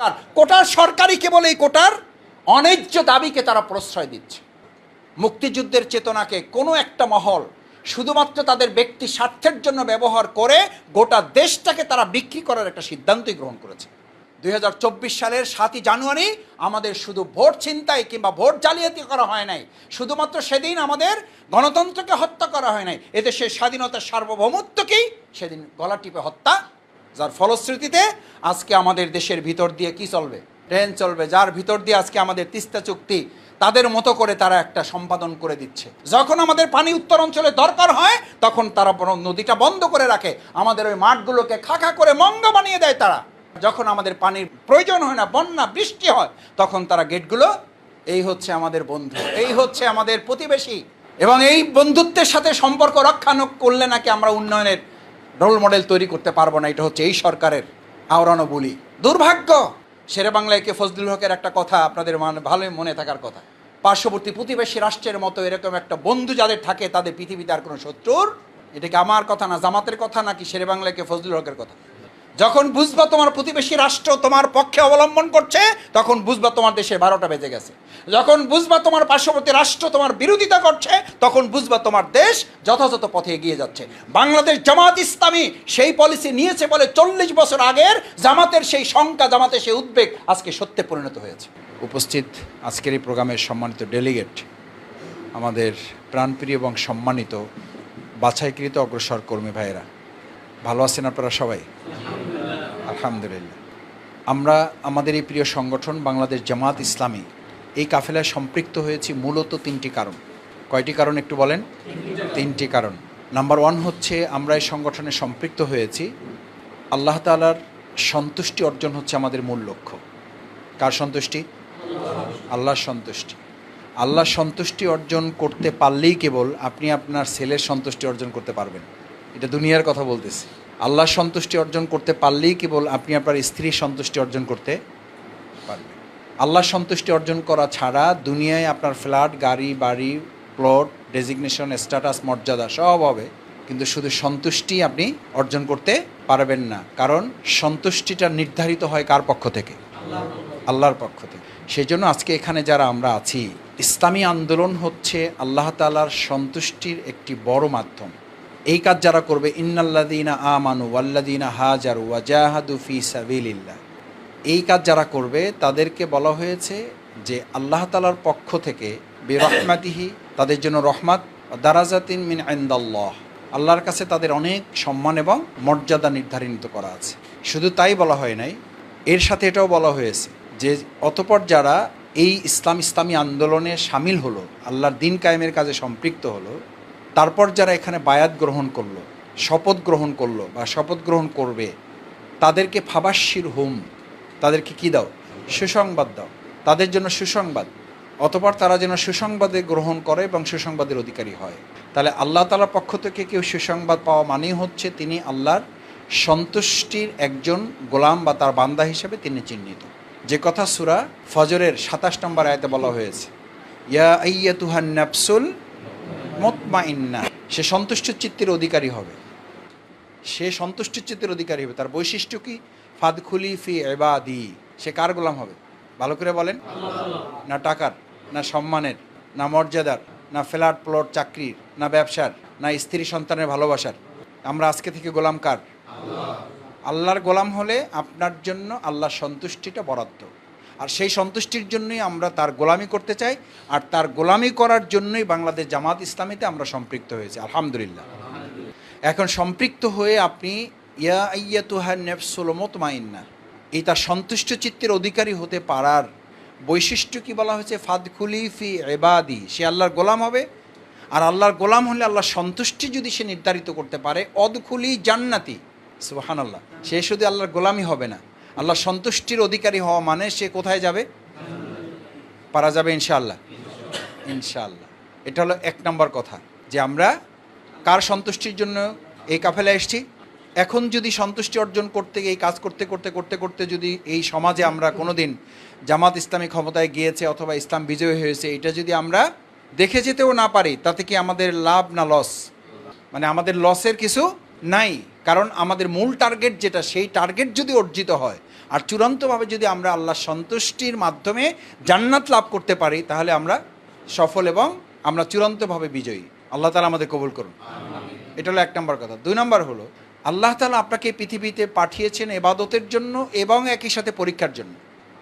কার? কোটার সরকারই কেবল এই কোটার অন্যায্য দাবিকে তারা প্রশ্রয় দিচ্ছে। মুক্তিযুদ্ধের চেতনাকে কোনো একটা মহল শুধুমাত্র তাদের ব্যক্তি স্বার্থের জন্য ব্যবহার করে গোটা দেশটাকে তারা বিক্রি করার একটা সিদ্ধান্তই গ্রহণ করেছে। দুই হাজার চব্বিশ সালের সাতই জানুয়ারি আমাদের শুধু ভোট ছিনতাই কিংবা ভোট জালিয়াতি করা হয় নাই, শুধুমাত্র সেদিন আমাদের গণতন্ত্রকে হত্যা করা হয় নাই, এদেশের স্বাধীনতার সার্বভৌমত্বকেই সেদিন গলা টিপে হত্যা যার ফলশ্রুতিতে আজকে আমাদের দেশের ভিতর দিয়ে কি চলবে? ট্রেন চলবে, যার ভিতর দিয়ে আজকে আমাদের তিস্তা চুক্তি, তাদের মতো করে তারা একটা সম্পাদন করে দিচ্ছে। যখন আমাদের পানি উত্তর অঞ্চলে দরকার হয়, তখন তারা নদীটা বন্ধ করে রাখে। আমাদের ওই মাঠগুলোকে খাখা করে মঙ্গ বানিয়ে দেয় তারা। যখন আমাদের পানির প্রয়োজন হয় না, বন্যা, বৃষ্টি হয়, তখন তারা গেটগুলো, এই হচ্ছে আমাদের বন্ধু, এই হচ্ছে আমাদের প্রতিবেশী। এবং এই বন্ধুত্বের সাথে সম্পর্ক রক্ষা করলে নাকি আমরা উন্নয়নের রোল মডেল তৈরি করতে পারব না, এটা হচ্ছে এই সরকারের আওড়ানো বলি। দুর্ভাগ্য! শেরে বাংলায় কে ফজলুল হকের একটা কথা আপনাদের মানে ভালোই মনে থাকার কথা। পার্শ্ববর্তী প্রতিবেশী রাষ্ট্রের মতো এরকম একটা বন্ধু যাদের থাকে, তাদের পৃথিবীতে আর কোনো শত্রুর এটা কি আমার কথা না জামাতের কথা, নাকি শেরে বাংলায় কে ফজলুল হকের কথা? যখন বুঝবা তোমার প্রতিবেশী রাষ্ট্র তোমার পক্ষে অবলম্বন করছে, তখন বুঝবা তোমার দেশে বারোটা বেজে গেছে। যখন বুঝবা তোমার পার্শ্ববর্তী রাষ্ট্র তোমার বিরোধিতা করছে, তখন বুঝবা তোমার দেশ যথাযথ পথে এগিয়ে যাচ্ছে। বাংলাদেশ জামাত ইসলামী সেই পলিসি নিয়েছে বলে চল্লিশ বছর আগের জামাতের সেই শঙ্কা, জামাতের সেই উদ্বেগ আজকে সত্যে পরিণত হয়েছে। উপস্থিত আজকের এই প্রোগ্রামের সম্মানিত ডেলিগেট আমাদের প্রাণপ্রিয় এবং সম্মানিত বাছাইকৃত অগ্রসর কর্মী ভাইয়েরা ভালো আছেন আপনারা সবাই? আলহামদুলিল্লাহ। আমরা, আমাদের এই প্রিয় সংগঠন বাংলাদেশ জামাত ইসলামী, এই কাফেলায় সম্পৃক্ত হয়েছি মূলত তিনটি কারণ। কয়টি কারণ একটু বলেন? তিনটি কারণ। নাম্বার ওয়ান হচ্ছে, আমরা এই সংগঠনে সম্পৃক্ত হয়েছি। আল্লাহ তালার সন্তুষ্টি অর্জন হচ্ছে আমাদের মূল লক্ষ্য। কার সন্তুষ্টি? আল্লাহর সন্তুষ্টি। আল্লাহর সন্তুষ্টি অর্জন করতে পারলেই কেবল আপনি আপনার ছেলের সন্তুষ্টি অর্জন করতে পারবেন। এটা দুনিয়ার কথা বলতেছি। আল্লাহর সন্তুষ্টি অর্জন করতে পারলেই কেবল আপনি আপনার স্ত্রীর সন্তুষ্টি অর্জন করতে পারবেন। আল্লাহর সন্তুষ্টি অর্জন করা ছাড়া দুনিয়ায় আপনার ফ্ল্যাট, গাড়ি, বাড়ি, প্লট, ডেজিগনেশন, স্ট্যাটাস, মর্যাদা সব হবে। কিন্তু শুধু সন্তুষ্টি আপনি অর্জন করতে পারবেন না। কারণ সন্তুষ্টিটা নির্ধারিত হয় কার পক্ষ থেকে? আল্লাহর পক্ষ থেকে। সেই জন্য আজকে এখানে যারা আমরা আছি, ইসলামী আন্দোলন হচ্ছে আল্লাহ তালার সন্তুষ্টির একটি বড় মাধ্যম। এই কাজ যারা করবে ইন্নাল্লাদিনা আমানু ওয়াল্লাদিনা হাজারু ওয়াজাহাদু ফি সাবিলিল্লাহ। এই কাজ যারা করবে, তাদেরকে বলা হয়েছে যে আল্লাহ তালার পক্ষ থেকে বেরহমাতিহি, তাদের জন্য রহমাত দারাজাতিন মিন আইন্দাল্লাহ আল্লাহর কাছে তাদের অনেক সম্মান এবং মর্যাদা নির্ধারিত করা আছে। শুধু তাই বলা হয় নাই, এর সাথে এটাও বলা হয়েছে যে অতপর যারা এই ইসলাম ইসলামী আন্দোলনে সামিল হলো, আল্লাহর দিন কায়েমের কাজে সম্পৃক্ত হলো তারপর যারা এখানে বায়াত গ্রহণ করল, শপথ গ্রহণ করল বা শপথ গ্রহণ করবে, তাদেরকে ফাবাসির হুম, তাদেরকে কি দাও? সুসংবাদ দাও। তাদের জন্য সুসংবাদ। অতপর তারা যেন সুসংবাদে গ্রহণ করে এবং সুসংবাদের অধিকারী হয়। তাহলে আল্লাহ তালার পক্ষ থেকে কেউ সুসংবাদ পাওয়া মানেই হচ্ছে তিনি আল্লাহর সন্তুষ্টির একজন গোলাম বা তার বান্দা হিসেবে তিনি চিহ্নিত। যে কথা সুরা ফজরের সাতাশ নম্বর আয়তে বলা হয়েছে, ইয়া আইয়া তুহান নাফসুল মতমাইন্না সে সন্তুষ্ট চিত্তের অধিকারী হবে। সে সন্তুষ্ট চিত্তের অধিকারী হবে। তার বৈশিষ্ট্য কি? ফাদখুলি ফি এবাদি সে কার গোলাম হবে? ভালো করে বলেন। না টাকার না সম্মানের না মর্যাদার না ফ্ল্যাট প্লট চাকরির না ব্যবসার না স্ত্রী সন্তানের ভালোবাসার। আমরা আজকে থেকে গোলাম কার? আল্লাহর গোলাম হলে আপনার জন্য আল্লাহর সন্তুষ্টিটা বরাদ্দ। আর সেই সন্তুষ্টির জন্যই আমরা তার গোলামি করতে চাই, আর তার গোলামি করার জন্যই বাংলাদেশ জামাত ইসলামীতে আমরা সম্পৃক্ত হয়েছি, আলহামদুলিল্লাহ। এখন সম্পৃক্ত হয়ে আপনি, ইয়া আইয়া তুহার নেফসুল মতমাইন্না, এই তার সন্তুষ্ট চিত্তের অধিকারী হতে পারার বৈশিষ্ট্য কি বলা হয়েছে? ফাদখুলি ফি এবাদি সে আল্লাহর গোলাম হবে? আর আল্লাহর গোলাম হলে আল্লাহর সন্তুষ্টি যদি সে নির্ধারিত করতে পারে, অদখুলি জান্নাতি সুবাহান আল্লাহ সে শুধু আল্লাহর গোলামই হবে না। আল্লাহ সন্তুষ্টির অধিকারী হওয়া মানে সে কোথায় যাবে? পারা যাবে ইনশাআল্লাহ। ইনশাআল্লাহ। এটা হলো এক নম্বর কথা, যে আমরা কার সন্তুষ্টির জন্য এই কাফেলা এসছি? এখন যদি সন্তুষ্টি অর্জন করতে, এই কাজ করতে করতে করতে করতে যদি এই সমাজে আমরা কোনোদিন জামাত ইসলামী ক্ষমতায় গিয়েছে অথবা ইসলাম বিজয় হয়েছে, এটা যদি আমরা দেখে যেতেও না পারি, তাতে কি আমাদের লাভ না লস? মানে আমাদের লসের কিছু নাই। কারণ আমাদের মূল টার্গেট যেটা, সেই টার্গেট যদি অর্জিত হয় আর চূড়ান্তভাবে যদি আমরা আল্লাহ সন্তুষ্টির মাধ্যমে জান্নাত লাভ করতে পারি, তাহলে আমরা সফল এবং আমরা চূড়ান্তভাবে বিজয়ী। আল্লাহ তালা আমাদের কবুল করুন। এটা হলো এক নম্বর কথা। দুই নম্বর হলো, আল্লাহ তালা আপনাকে পৃথিবীতে পাঠিয়েছেন এবাদতের জন্য এবং একই সাথে পরীক্ষার জন্য।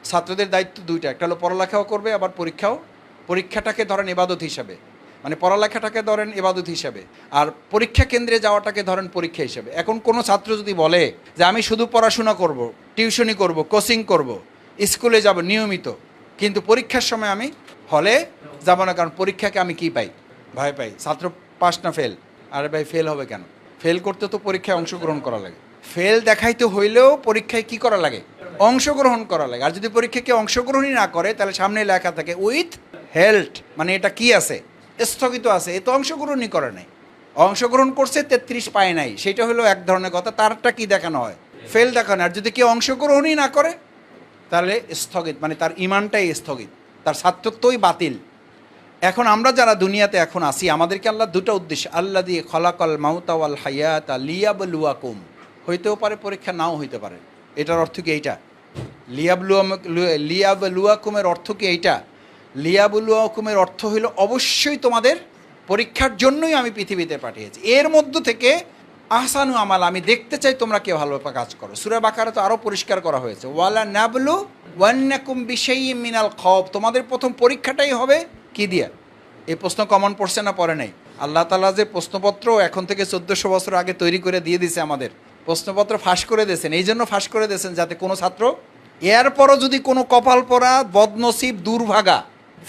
ছাত্রদের দায়িত্ব দুইটা। একটা হলো পড়ালেখাও করবে, আবার পরীক্ষাও, পরীক্ষাটাকে ধরেন এবাদত হিসাবে। মানে পড়ালেখাটাকে ধরেন এবাদত হিসাবে, আর পরীক্ষা কেন্দ্রে যাওয়াটাকে ধরেন পরীক্ষা হিসাবে। এখন কোনো ছাত্র যদি বলে যে, আমি শুধু পড়াশোনা করব টিউশনি করব, কোচিং করব, স্কুলে যাব নিয়মিত, কিন্তু পরীক্ষার সময় আমি হলে যাব না, কারণ পরীক্ষাকে আমি কি পাই? ভয় পাই। ছাত্র পাস না ফেল আরে ভাই ফেল হবে কেন? ফেল করতে তো পরীক্ষায় অংশগ্রহণ করা লাগে। ফেল দেখাইতে হইলেও পরীক্ষায় কি করা লাগে? অংশগ্রহণ করা লাগে। আর যদি পরীক্ষায় কেউ অংশগ্রহণই না করে, তাহলে সামনে লেখা থাকে, উইথ হেল্প মানে এটা কি আছে? স্থগিত আছে, এ তো অংশগ্রহণই করে নাই। অংশগ্রহণ করছে, তেত্রিশ পায় নাই। সেটা হলো এক ধরনের কথা, তারটা কি দেখানো হয়? ফেল দেখানো আর যদি কেউ অংশগ্রহণই না করে, তাহলে স্থগিত মানে তার ইমানটাই স্থগিত। তার ছাত্রত্বই বাতিল। এখন আমরা যারা দুনিয়াতে এখন আসি আমাদেরকে আল্লাহ দুটো উদ্দেশ্য আল্লাহ দিয়ে খলাকল মাউতাওয়াল হায়াত লিয়াবলুয়াকুম। হইতেও পারে, পরীক্ষা নাও হইতে পারে। এটার অর্থ কি এইটা? লিয়াবলুয়াম লিয়াবলুয়াকুমের অর্থ কি এইটা? লিয়াবলুয়াকুমের অর্থ হইল অবশ্যই তোমাদের পরীক্ষার জন্যই আমি পৃথিবীতে পাঠিয়েছি। এর মধ্য থেকে আহসানু আমাল, আমি দেখতে চাই তোমরা কে ভালোভাবে কাজ করো। সুরা বাকারে তো আরও পরিষ্কার করা হয়েছে। ওয়ালা নাবলু ওয়ান্নাকুম বিশেই মিনাল খব তোমাদের প্রথম পরীক্ষাটাই হবে কি দিয়া? এই প্রশ্ন কমন পড়ছে না পরে নাই? আল্লাহ তালা যে প্রশ্নপত্র এখন থেকে চোদ্দোশো বছর আগে তৈরি করে দিয়ে দিছে আমাদের, প্রশ্নপত্র ফাঁস করে দিয়েছেন। এই জন্য ফাঁস করে দিয়েছেন যাতে কোনো ছাত্র, এরপরও যদি কোনো কপাল পরা, বদনসিব, দুর্ভাগা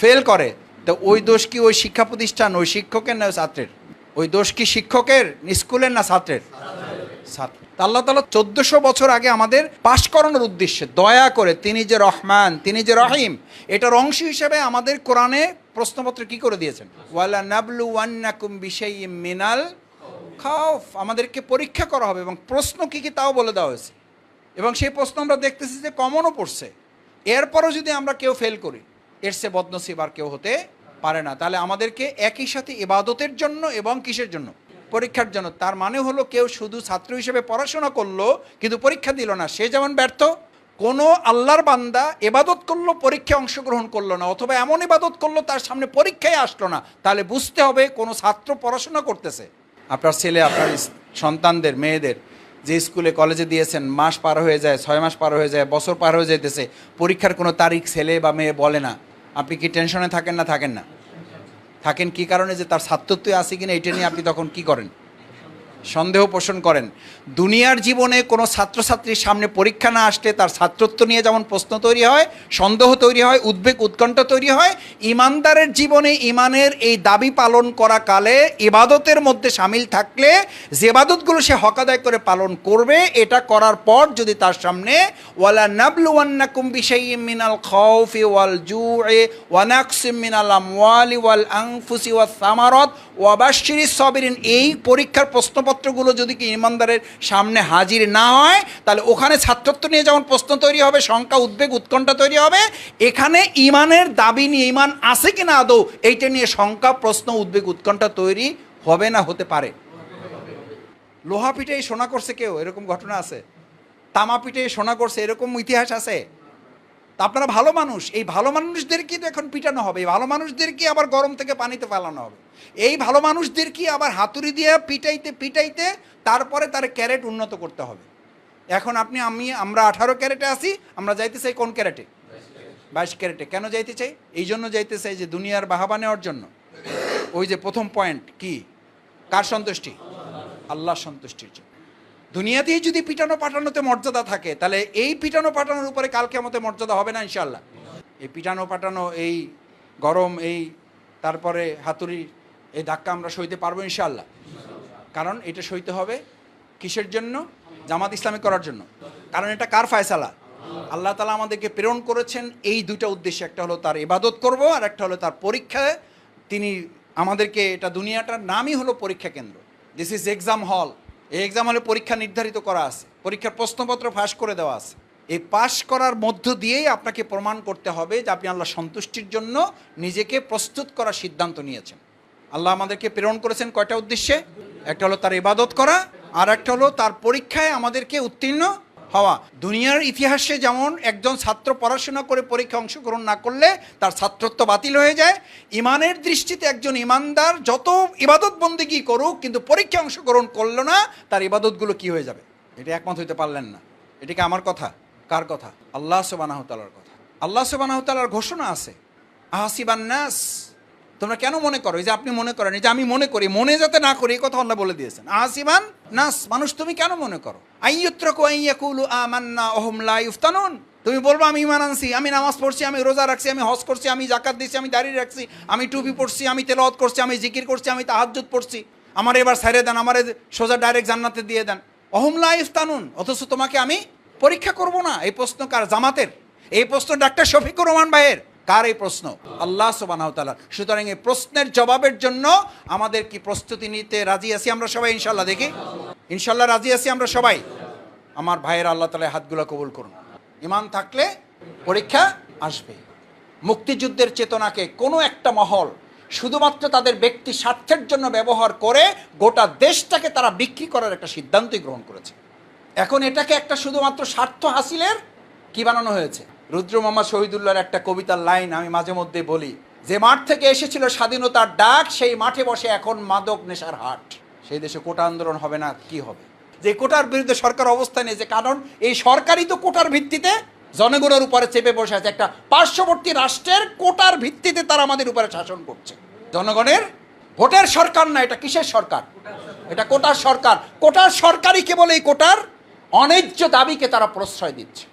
ফেল করে, তো ওই দোষ কি ওই শিক্ষা প্রতিষ্ঠান, ওই শিক্ষকের না ছাত্রের? ওই দোষ কি শিক্ষকের স্কুলের না ছাত্রের? ছাত্র। আল্লাহ তালা চোদ্দশো বছর আগে আমাদের পাশ করানোর উদ্দেশ্যে দয়া করে তিনি যে রহমান, তিনি যে রহিম, এটার অংশ হিসেবে আমাদের কোরআনে প্রশ্নপত্র কি করে দিয়েছেন? ওয়ালা নাবলু ওয়ান্নাকুম বিশাই মিনাল খাউফ। আমাদেরকে পরীক্ষা করা হবে এবং প্রশ্ন কি কি তাও বলে দেওয়া হয়েছে। এবং সেই প্রশ্ন আমরা দেখতেছি যে কমনও পড়ছে। এরপরও যদি আমরা কেউ ফেল করি এর সে বদনসিব আর কেউ হতে পারে না। তাহলে আমাদেরকে একই সাথে ইবাদতের জন্য এবং কিসের জন্য? পরীক্ষার জন্য। তার মানে হলো কেউ শুধু ছাত্র হিসেবে পড়াশোনা করল, কিন্তু পরীক্ষা দিল না। সে যেমন ব্যর্থ, কোনো আল্লাহর বান্দা এবাদত করল, পরীক্ষায় অংশগ্রহণ করল না, অথবা এমন ইবাদত করল, তার সামনে পরীক্ষায় আসলো না। তাহলে বুঝতে হবে কোনো ছাত্র পড়াশোনা করতেছে। আপনার ছেলে, আপনার সন্তানদের, মেয়েদের যে স্কুলে, কলেজে দিয়েছেন, মাস পার হয়ে যায়, ছয় মাস পার হয়ে যায়, বছর পার হয়ে যেতেছে পরীক্ষার কোনো তারিখ ছেলে বা মেয়ে বলে না। আপনি কি টেনশনে থাকেন না? থাকেন না। থাকেন কি কারণে? যে তার ছাত্রত্বই আছে কিনা, এটা নিয়ে আপনি তখন কি করেন? সন্দেহ পোষণ করেন। দুনিয়ার জীবনে কোনো ছাত্রছাত্রীর সামনে পরীক্ষা না আসলে তার ছাত্রত্ব নিয়ে যেমন প্রশ্ন তৈরি হয়, সন্দেহ তৈরি হয়, উদ্বেগ, উৎকণ্ঠা তৈরি হয়, ইমানদারের জীবনে ইমানের এই দাবি পালন করা কালে ইবাদতের মধ্যে সামিল থাকলে যে ইবাদতগুলো সে হকাদায় করে পালন করবে, এটা করার পর যদি তার সামনে ওয়ালা নাবলুয়ান্নাকুম বিশাইয়্যিম মিনাল খাউফি ওয়াল জু'i ওয়া নাকসিম মিনাল আমওয়ালি ওয়াল আনফুসি ওয়াস সামারাত ওয়া বাশশিরিস সাবিরিন। এই পরীক্ষার প্রশ্নপত্রগুলো যদি কি ইমানদারের সামনে হাজির না হয়, তাহলে ওখানে ছাত্রত্ব নিয়ে যেমন প্রশ্ন তৈরি হবে শঙ্কা উদ্বেগ, উৎকণ্ঠা তৈরি হবে, এখানে ইমানের দাবি নিয়ে, ইমান আছে কিনা আদৌ, এইটা নিয়ে শঙ্কা প্রশ্ন, উদ্বেগ, উৎকণ্ঠা তৈরি হবে না, হতে পারে। লোহা পিঠে সোনা করছে কেউ, এরকম ঘটনা আছে। তামা পিঠে সোনা করছে, এরকম ইতিহাস আছে। তা আপনারা ভালো মানুষ, এই ভালো মানুষদেরকে তো এখন পিটানো হবে, এই ভালো মানুষদেরকে আবার গরম থেকে পানিতে ফেলানো হবে। এই ভালো মানুষদেরকে আবার হাতুড়ি দিয়ে পিটাইতে পিটাইতে তারপরে তার ক্যারেট উন্নত করতে হবে। এখন আপনি, আমি, আমরা আঠারো ক্যারেটে আসি আমরা যাইতে চাই কোন ক্যারেটে? বাইশ ক্যারেটে। কেন যাইতে চাই? এই জন্য যাইতে চাই যে দুনিয়ার বাহাবা নেওয়ার জন্য। ওই যে প্রথম পয়েন্ট কি? কার সন্তুষ্টি? আল্লাহ সন্তুষ্টির জন্য। দুনিয়াতেই যদি পিটানো পাঠানোতে মর্যাদা থাকে, তাহলে এই পিটানো পাঠানোর উপরে কালকে আমাদের মর্যাদা হবে না ইনশাল্লাহ এই পিটানো পাঠানো এই গরম, এই তারপরে হাতুড়ি, এই ধাক্কা আমরা সইতে পারব ইনশাল্লাহ কারণ এটা সইতে হবে কিসের জন্য? জামাত ইসলামী করার জন্য। কারণ এটা কার ফায়সালা? আল্লাহ তালা আমাদেরকে প্রেরণ করেছেন এই দুইটা উদ্দেশ্যে। একটা হলো তার ইবাদত করব, আর একটা হলো তার পরীক্ষায় তিনি আমাদেরকে এটা দুনিয়াটার নামই হলো পরীক্ষা কেন্দ্র। দিস ইজ এক্সাম হল এই এক্সাম হলে পরীক্ষা নির্ধারিত করা আছে, পরীক্ষার প্রশ্নপত্র ফাঁস করে দেওয়া আছে। এই পাশ করার মধ্য দিয়েই আপনাকে প্রমাণ করতে হবে যে আপনি আল্লাহ সন্তুষ্টির জন্য নিজেকে প্রস্তুত করার সিদ্ধান্ত নিয়েছেন। আল্লাহ আমাদেরকে প্রেরণ করেছেন কয়টা উদ্দেশ্যে? একটা হলো তার ইবাদত করা আর একটা হলো তার পরীক্ষায় আমাদেরকে উত্তীর্ণ হওয়া। দুনিয়ার ইতিহাসে যেমন একজন ছাত্র পড়াশোনা করে পরীক্ষা অংশগ্রহণ না করলে তার ছাত্রত্ব বাতিল হয়ে যায়, ইমানের দৃষ্টিতে একজন ইমানদার যত ইবাদত বন্দিগি করুক, কিন্তু পরীক্ষা অংশগ্রহণ করল না, তার ইবাদতগুলো কি হয়ে যাবে? এটা একমত হইতে পারলেন না। এটা কি আমার কথা? কার কথা? আল্লাহ সুবানাহতালার কথা। আল্লাহ সুবানাহতালার ঘোষণা আছে। আহাসিবান্নাস তোমরা কেন মনে করো? যে আপনি মনে করেন যে আমি মনে করি, মনে যাতে না করি, এই কথা আল্লাহ বলে দিয়েছেন। আহাসিবান নাস, মানুষ, তুমি কেন মনে করো? আইয়ুত্রকু আইয়াকুলু আমান্না ওহুম লা তুমি বলব, আমি ইমান আনছি, আমি নামাজ পড়ছি, আমি রোজা রাখছি, আমি হজ করছি, আমি জাকাত দিচ্ছি, আমি দাঁড়িয়ে রাখছি, আমি টুপি পড়ছি আমি তেলাওয়াত করছি, আমি জিকির করছি, আমি তাহাজ্জুদ পড়ছি। আমার এবার সাইরে দেন, আমার সোজা ডাইরেক্ট জান্নাতে দিয়ে দেন। অহম লা অথচ তোমাকে আমি পরীক্ষা করব না। এই প্রশ্ন কার? জামাতের। এই প্রশ্ন ডাক্তার শফিকুর রহমান ভাইয়ের। কার এই প্রশ্ন? আল্লাহ সুবানাহতালা সুতরাং এই প্রশ্নের জবাবের জন্য আমাদের কি প্রস্তুতি নিতে রাজি আছি আমরা সবাই ইনশাল্লাহ দেখি। ইনশাল্লাহ রাজি আছি আমরা সবাই? আমার ভাইয়ের আল্লাহ তালা হাতগুলো কবুল করুন। ইমান থাকলে পরীক্ষা আসবে। মুক্তিযুদ্ধের চেতনাকে কোনো একটা মহল শুধুমাত্র তাদের ব্যক্তি স্বার্থের জন্য ব্যবহার করে গোটা দেশটাকে তারা বিক্রি করার একটা সিদ্ধান্তই গ্রহণ করেছে। এখন এটাকে একটা শুধুমাত্র স্বার্থ হাসিলের কি বানানো হয়েছে? রুদ্র মোহাম্মদ শহীদুল্লাহর একটা কবিতার লাইন আমি মাঝে মধ্যে বলি, যে মাঠ থেকে এসেছিল স্বাধীনতার ডাক, সেই মাঠে বসে এখন মাদক নেশার হাট। সেই দেশে কোটা আন্দোলন হবে না, কি হবে? যে কোটার বিরুদ্ধে সরকার অবস্থান নিয়েছে, কারণ এই সরকারই তো কোটার ভিত্তিতে জনগণের উপরে চেপে বসে আছে। একটা পার্শ্ববর্তী রাষ্ট্রের কোটার ভিত্তিতে তারা আমাদের উপরে শাসন করছে। জনগণের ভোটের সরকার না, এটা কিসের সরকার? এটা কোটার সরকার। কোটার সরকারই কেবল এই কোটার অন্যায্য দাবিকে তারা প্রশ্রয় দিচ্ছে।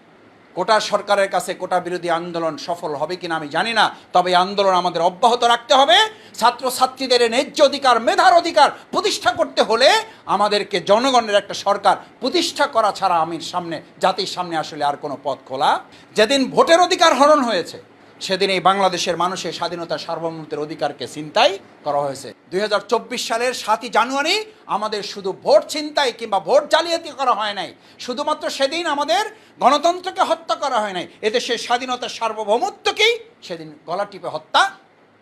কোটা সরকারের কাছে কোটা বিরোধী আন্দোলন সফল হবে কিনা আমি জানি না, তবে আন্দোলন আমাদের অব্যাহত রাখতে হবে। ছাত্র ছাত্রীদের ন্যায্য অধিকার, মেধার অধিকার প্রতিষ্ঠা করতে হলে আমাদেরকে জনগণের একটা সরকার প্রতিষ্ঠা করা ছাড়া আমির সামনে, জাতির সামনে আসলে আর কোনো পথ খোলা। যেদিন ভোটের অধিকার হরণ হয়েছে সেদিন এই বাংলাদেশের মানুষের স্বাধীনতা সার্বভৌমত্বের অধিকারকে চিন্তাই করা হয়েছে। দুই হাজার চব্বিশ সালের সাতই জানুয়ারি আমাদের শুধু ভোট ছিনতাই কিংবা ভোট জালিয়াতি করা হয় নাই। শুধুমাত্র সেদিন আমাদের গণতন্ত্রকে হত্যা করা হয় নাই। এদেশের স্বাধীনতার সার্বভৌমত্বকেই সেদিন গলা টিপে হত্যা।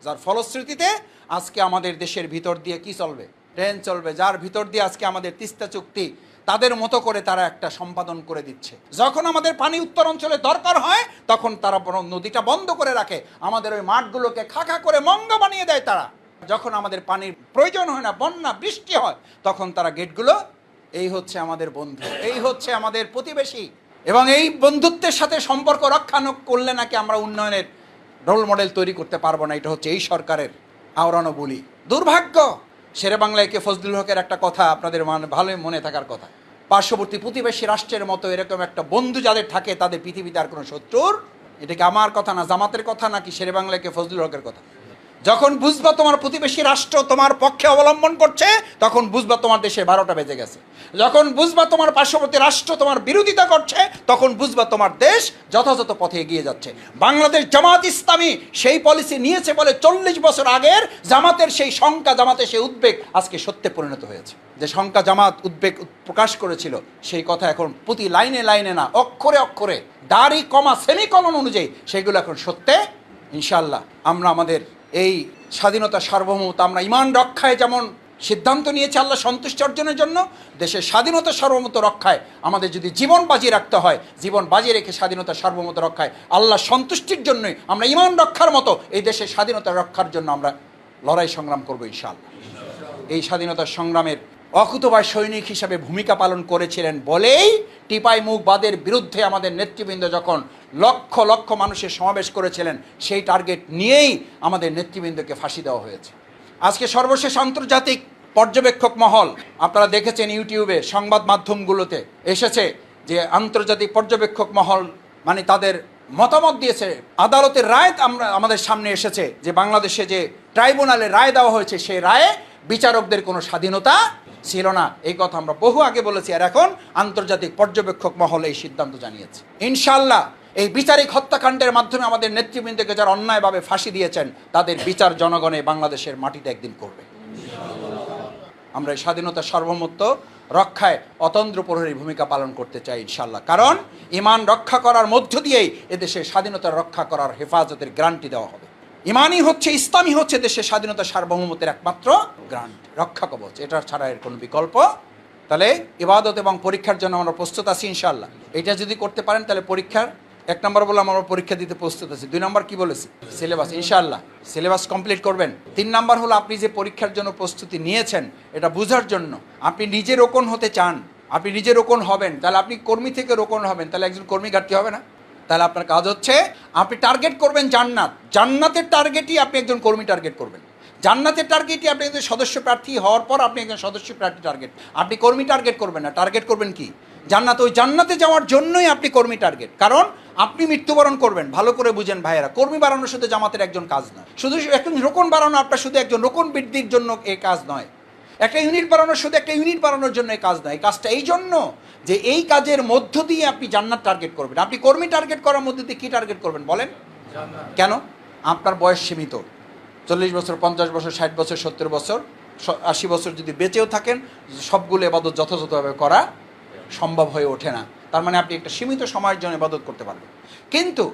যার ফলশ্রুতিতে আজকে আমাদের দেশের ভিতর দিয়ে কি চলবে? ট্রেন চলবে। যার ভিতর দিয়ে আজকে আমাদের তিস্তা চুক্তি তাদের মতো করে তারা একটা সম্পাদন করে দিচ্ছে। যখন আমাদের পানি উত্তর অঞ্চলে দরকার হয়, তখন তারা নদীটা বন্ধ করে রাখে। আমাদের ওই মাঠগুলোকে খাখা করে মঙ্গ বানিয়ে দেয় তারা। যখন আমাদের পানির প্রয়োজন হয় না, বন্যা, বৃষ্টি হয়, তখন তারা গেটগুলো, এই হচ্ছে আমাদের বন্ধু, এই হচ্ছে আমাদের প্রতিবেশী। এবং এই বন্ধুত্বের সাথে সম্পর্ক রক্ষা করলে নাকি আমরা উন্নয়নের রোল মডেল তৈরি করতে পারব না, এটা হচ্ছে এই সরকারের আওড়ানো বলি। দুর্ভাগ্য! শেরে বাংলায় কে ফজলুল হকের একটা কথা আপনাদের ভালোই মনে থাকার কথা। পার্শ্ববর্তী প্রতিবেশী রাষ্ট্রের মতো এরকম একটা বন্ধু যাদের থাকে, তাদের পৃথিবীতে আর কোনো শত্রুর, এটা কি আমার কথা না জামাতের কথা নাকি শেরে বাংলায় কে ফজলুল হকের কথা? যখন বুঝবা তোমার প্রতিবেশী রাষ্ট্র তোমার পক্ষে অবলম্বন করছে, তখন বুঝবা তোমার দেশে বারোটা বেজে গেছে। যখন বুঝবা তোমার পার্শ্ববর্তী রাষ্ট্র তোমার বিরোধিতা করছে, তখন বুঝবা তোমার দেশ যথাযথ পথে এগিয়ে যাচ্ছে। বাংলাদেশ জামাত ইসলামী সেই পলিসি নিয়েছে বলে চল্লিশ বছর আগের জামাতের সেই শঙ্কা জামাতের সেই উদ্বেগ আজকে সত্যে পরিণত হয়েছে। যে শঙ্কা জামাত উদ্বেগ প্রকাশ করেছিল, সেই কথা এখন প্রতি লাইনে লাইনে না, অক্ষরে অক্ষরে, দাড়ি, কমা, সেমিকলন অনুযায়ী সেগুলো এখন সত্যে ইনশাল্লাহ আমরা আমাদের এই স্বাধীনতা সার্বভৌমত্ব, আমরা ইমান রক্ষায় যেমন সিদ্ধান্ত নিয়েছে আল্লাহ সন্তুষ্টি অর্জনের জন্য, দেশের স্বাধীনতা সার্বভৌমত্ব রক্ষায় আমাদের যদি জীবন বাজি রাখতে হয়, জীবন বাজি রেখে স্বাধীনতা সার্বভৌমত্ব রক্ষায় আল্লাহ সন্তুষ্টির জন্যই আমরা ইমান রক্ষার মতো এই দেশের স্বাধীনতা রক্ষার জন্য আমরা লড়াই সংগ্রাম করব ইনশাআল্লাহ। এই স্বাধীনতা সংগ্রামের অকুতবায় সৈনিক হিসাবে ভূমিকা পালন করেছিলেন বলেই টিপাই মুখবাদের বিরুদ্ধে আমাদের নেতৃবৃন্দ যখন লক্ষ লক্ষ মানুষের সমাবেশ করেছিলেন, সেই টার্গেট নিয়েই আমাদের নেতৃবৃন্দকে ফাঁসি দেওয়া হয়েছে। আজকে সর্বশেষ আন্তর্জাতিক পর্যবেক্ষক মহল, আপনারা দেখেছেন ইউটিউবে সংবাদ মাধ্যমগুলোতে এসেছে যে আন্তর্জাতিক পর্যবেক্ষক মহল মানে তাদের মতামত দিয়েছে। আদালতের রায় আমরা, আমাদের সামনে এসেছে যে বাংলাদেশে যে ট্রাইব্যুনালে রায় দেওয়া হয়েছে, সেই রায়ে বিচারকদের কোনো স্বাধীনতা ছিল না। এই কথা আমরা বহু আগে বলেছি আর এখন আন্তর্জাতিক পর্যবেক্ষক মহলে এই সিদ্ধান্ত জানিয়েছে। ইনশাল্লাহ এই বিচারিক হত্যাকাণ্ডের মাধ্যমে আমাদের নেতৃবৃন্দকে যারা অন্যায়ভাবে ফাঁসি দিয়েছেন, তাদের বিচার জনগণে বাংলাদেশের মাটিতে একদিন করবে। আমরা এই স্বাধীনতা সার্বভৌমত্ব রক্ষায় অতন্ত্র প্রহরী ভূমিকা পালন করতে চাই ইনশাল্লাহ কারণ, ইমান রক্ষা করার মধ্য দিয়েই এদেশের স্বাধীনতা রক্ষা করার হেফাজতের গ্রান্টি দেওয়া হবে। ইমানই হচ্ছে, ইসলামই হচ্ছে দেশের স্বাধীনতা সার্বভৌমত্বের একমাত্র গ্রান্ট রক্ষা কবচ এটা ছাড়া এর কোনো বিকল্প। তাহলে ইবাদত এবং পরীক্ষার জন্য আমরা প্রস্তুত আছি ইনশাল্লাহ এটা যদি করতে পারেন, তাহলে পরীক্ষার, এক নম্বর বললাম আমরা পরীক্ষা দিতে প্রস্তুত আছি, দুই নম্বর কি বলেছি? সিলেবাস ইনশাল্লাহ সিলেবাস কমপ্লিট করবেন। তিন নম্বর হলো আপনি যে পরীক্ষার জন্য প্রস্তুতি নিয়েছেন, এটা বোঝার জন্য। আপনি নিজে রোকন হতে চান, আপনি নিজে রোকন হবেন, তাহলে আপনি কর্মী থেকে রোকন হবেন, তাহলে একজন কর্মী ঘাটতি হবে না? তাহলে আপনার কাজ হচ্ছে, আপনি টার্গেট করবেন জান্নাত। জান্নাতের টার্গেটই আপনি একজন কর্মী টার্গেট করবেন। জান্নাতের টার্গেটই আপনি একজন সদস্য প্রার্থী হওয়ার পর আপনি একজন সদস্য প্রার্থী টার্গেট আপনি কর্মী টার্গেট করবেন না। টার্গেট করবেন কি? জান্নাত। ওই জান্নাতে যাওয়ার জন্যই আপনি কর্মী টার্গেট কারণ আপনি মৃত্যুবরণ করবেন। ভালো করে বুঝেন ভাইয়েরা, কর্মী বাড়ানো শুধু জামাতের একজন কাজ নয়। শুধু একজন রোকন বাড়ানো আপনার শুধু একজন রোকন বৃদ্ধির জন্য এই কাজ নয়। একটা ইউনিট বাড়ানোর শুধু একটা ইউনিট বাড়ানোর জন্য এই কাজ নয়। এই কাজটা এই জন্য যে এই কাজের মধ্য দিয়ে আপনি জান্নাত টার্গেট করবেন। আপনি কর্মী টার্গেট করার মধ্যে দিয়ে কী টার্গেট করবেন বলেন? কেন? আপনার বয়স সীমিত। চল্লিশ বছর পঞ্চাশ বছর ষাট বছর সত্তর বছর আশি বছর যদি বেঁচেও থাকেন সবগুলো এবাদত যথাযথভাবে করা সম্ভব হয়ে ওঠে না। তার মানে আপনি একটা সীমিত সময়ের জন্য ইবাদত করতে পারবেন। কিন্তু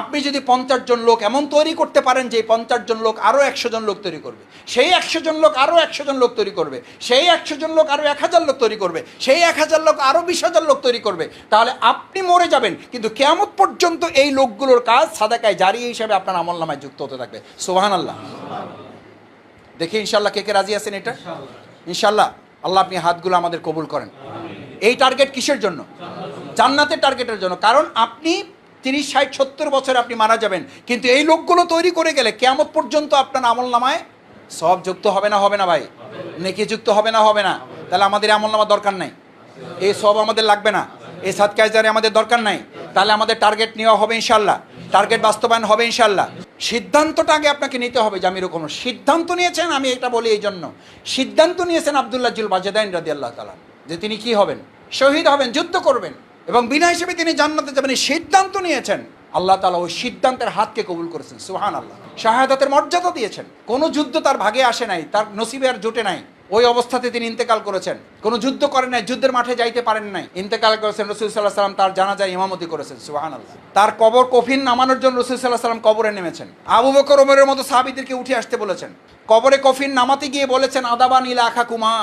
আপনি যদি পঞ্চাশ জন লোক এমন তৈরি করতে পারেন যে পঞ্চাশ জন লোক আরও একশো জন লোক তৈরি করবে সেই একশো জন লোক আরও একশো জন লোক তৈরি করবে সেই একশো জন লোক আরও এক হাজার লোক তৈরি করবে সেই এক হাজার লোক আরও বিশ হাজার লোক তৈরি করবে তাহলে আপনি মরে যাবেন। কিন্তু কেমন পর্যন্ত এই লোকগুলোর কাজ সাদাকায় জারি হিসাবে আপনার আমল নামায় যুক্ত হতে থাকবে। সোহান আল্লাহ দেখি ইনশাল্লাহ কে কে রাজি আছেন এটা? ইনশাল্লাহ আল্লাহ আপনি হাতগুলো আমাদের কবুল করেন। এই টার্গেট কিসের জন্য? জান্নাতের টার্গেটের জন্য। কারণ আপনি তিরিশ, ষাট, সত্তর বছরে আপনি মারা যাবেন। কিন্তু এই লোকগুলো তৈরি করে গেলে কেমন পর্যন্ত আপনার আমল নামায় সব যুক্ত হবে না হবে না ভাই। নেকি যুক্ত হবে না হবে না। তাহলে আমাদের আমল নামা দরকার নাই। এই সব আমাদের লাগবে না। এই সাত কাজদারে আমাদের দরকার নাই। তাহলে আমাদের টার্গেট নেওয়া হবে ইনশাল্লাহ টার্গেট বাস্তবায়ন হবে ইনশাল্লাহ সিদ্ধান্তটা আগে আপনাকে নিতে হবে যে আমি এরকম সিদ্ধান্ত নিয়েছেন, আমি এটা বলি এই জন্য। সিদ্ধান্ত নিয়েছেন আবদুল্লাহ জুল বাজেদাইন রাদি আল্লাহ তালা যে তিনি কি হবেন? শহীদ হবেন, যুদ্ধ করবেন। এবং বিনা হিসেবে তিনি জান্নাতে যাবেন এই সিদ্ধান্ত নিয়েছেন। আল্লাহ তালা ওই সিদ্ধান্তের হাতকে কবুল করেছেন। সুহান আল্লাহ শাহাদাতের মর্যাদা দিয়েছেন। কোনো যুদ্ধ তার ভাগে আসে নাই, তার নসিবে আর জোটে নাই। ওই অবস্থাতে তিনি ইন্তেকাল করেছেন। কোনো যুদ্ধ করেন নাই, যুদ্ধের মাঠে যাইতে পারেন নাই। ইন্তেকাল করেছেন রসুল সাল্লাহ সাল্লাম তার জানাজায় ইমামতি করেছেন। সুহান আল্লাহ তার কবর কফিন নামানোর জন্য রসুল সাল্লাহ সাল্লাম কবরে নেমেছেন। আবু বকর ওমরের মতো সাহাবিদেরকে উঠে আসতে বলেছেন। কবরে কফিন নামাতে গিয়ে বলেছেন আদাবা নীলা আখা কুমা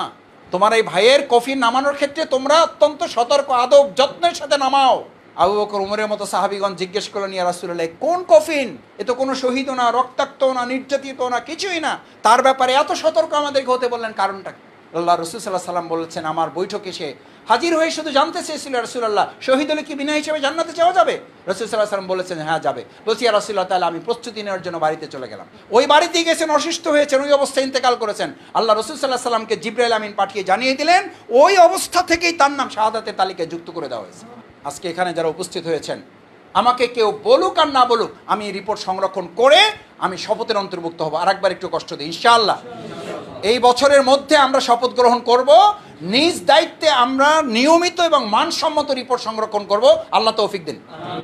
তোমার এই ভাইয়ের কফি নামানোর ক্ষেত্রে তোমরা অত্যন্ত সতর্ক, আদব, যত্নের সাথে নামাও। আবু বকর উমরের মতো সাহাবিগণ জিজ্ঞেস করলেন, ইয়া রাসুল্লাহ কোন কফিন? এ তো কোনো শহীদ না রক্তাক্ত না নির্যাতিত না, কিছুই না। তার ব্যাপারে এত সতর্ক আমাদেরকে হতে বললেন, কারণটা? আল্লাহ রসুল সাল্লাহ সাল্লাম বলেছেন, আমার বৈঠকে সে হাজির হয়ে শুধু জানতে চেয়েছিল রসুল্লাহ শহীদ হলে কি বিনা হিসেবে জান্নাতে যাওয়া যাবে? রসুল সাল্লাহ সাল্লাম বলেছেন হ্যাঁ যাবে। আর রসুল্লাহ তাহলে আমি প্রস্তুতি নেওয়ার জন্য বাড়িতে চলে গেলাম। ওই বাড়িতে গেছেন, অসুস্থ হয়েছেন, ওই অবস্থায় ইন্তেকাল করেছেন। আল্লাহ রসুল সাল্লাহ সাল্লামকে জিব্রাইল আমিন পাঠিয়ে জানিয়ে দিলেন, ওই অবস্থা থেকেই তার নাম শাহাদাতের তালিকায় যুক্ত করে দেওয়া হয়েছে। আজকে এখানে যারা উপস্থিত হয়েছেন, আমাকে কেউ বলুক আর না বলুক, আমি রিপোর্ট সংরক্ষণ করে আমি শপথের অন্তর্ভুক্ত হব। আরেকবার একটু কষ্ট দিই, ইনশাআল্লাহ। এই বছরের মধ্যে আমরা শপথ গ্রহণ করব। নিজ দায়িত্বে আমরা নিয়মিত এবং মানসম্মত রিপোর্ট সংরক্ষণ করব। আল্লাহ তৌফিক দিন।